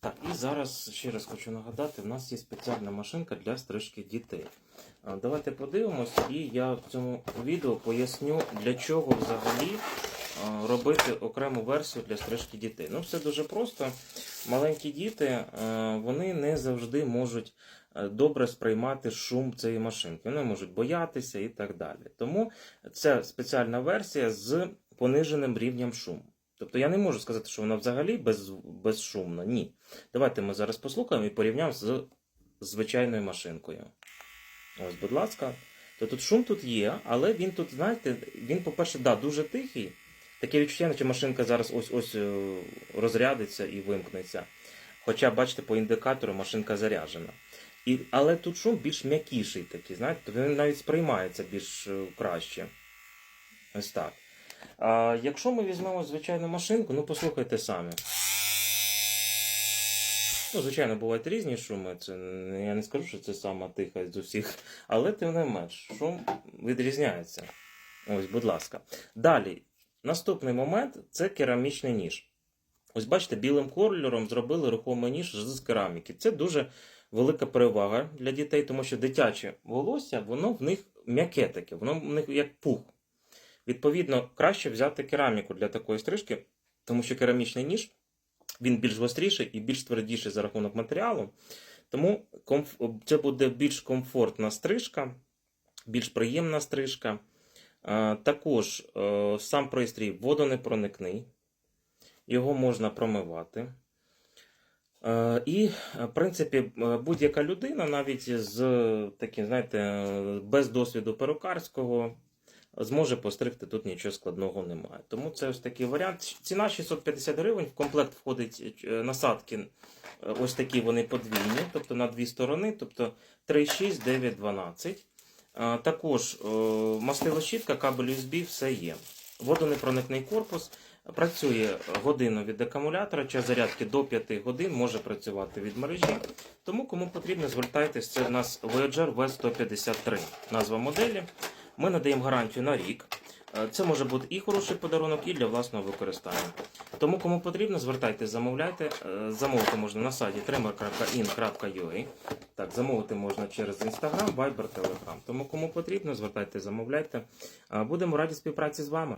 Так, і зараз ще раз хочу нагадати, в нас є спеціальна машинка для стрижки дітей. Давайте подивимось, і я в цьому відео поясню, для чого взагалі робити окрему версію для стрижки дітей. Ну, все дуже просто. Маленькі діти вони не завжди можуть добре сприймати шум цієї машинки. Вони можуть боятися і так далі. Тому це спеціальна версія з пониженим рівнем шуму. Тобто я не можу сказати, що вона взагалі без, безшумна. Ні. Давайте ми зараз послухаємо і порівняємо з звичайною машинкою. Ось, будь ласка. То тут шум тут є, але він тут, знаєте, він, по-перше, да, дуже тихий. Таке відчуття, наче машинка зараз ось ось е, розрядиться і вимкнеться. Хоча, бачите, по індикатору машинка заряджена. І, але тут шум більш м'якіший такий, знаєте, тобто він навіть сприймається більш е, краще. Ось так. А, якщо ми візьмемо звичайну машинку, ну послухайте самі. Ну, звичайно, бувають різні шуми. Це, я не скажу, що це сама тиха з усіх, але тим не менш, шум відрізняється. Ось, будь ласка. Далі, наступний момент це керамічний ніж. Ось бачите, білим кольором зробили рухомий ніж з кераміки. Це дуже велика перевага для дітей, тому що дитяче волосся, воно в них м'яке таке, воно в них як пух. Відповідно, краще взяти кераміку для такої стрижки, тому що керамічний ніж він більш гостріший і більш твердіший за рахунок матеріалу. Тому це буде більш комфортна стрижка, більш приємна стрижка. Також е, сам пристрій водонепроникний, його можна промивати. Е, І, е, в принципі, будь-яка людина, навіть з таким, знаєте, без досвіду перукарського, зможе постригти, тут нічого складного немає. Тому це ось такий варіант. Ціна 650 гривень, в комплект входить е, насадки, е, ось такі вони подвійні, тобто на дві сторони, тобто 3,6, 9, 12. Е, Також е, мастило щітка, кабель USB, все є. Водонепроникний корпус. Працює годину від акумулятора, час зарядки до 5 годин може працювати від мережі. Тому, кому потрібно, звертайтесь. Це в нас Voyager V153, назва моделі. Ми надаємо гарантію на рік. Е, Це може бути і хороший подарунок, і для власного використання. Тому, кому потрібно, звертайтесь, замовляйте. Е, Замовити можна на сайті trimmer.in.ua. Так, замовити можна через Instagram, Viber, Telegram. Тому, кому потрібно, звертайтеся, замовляйте. Е, Будемо раді співпраці з вами.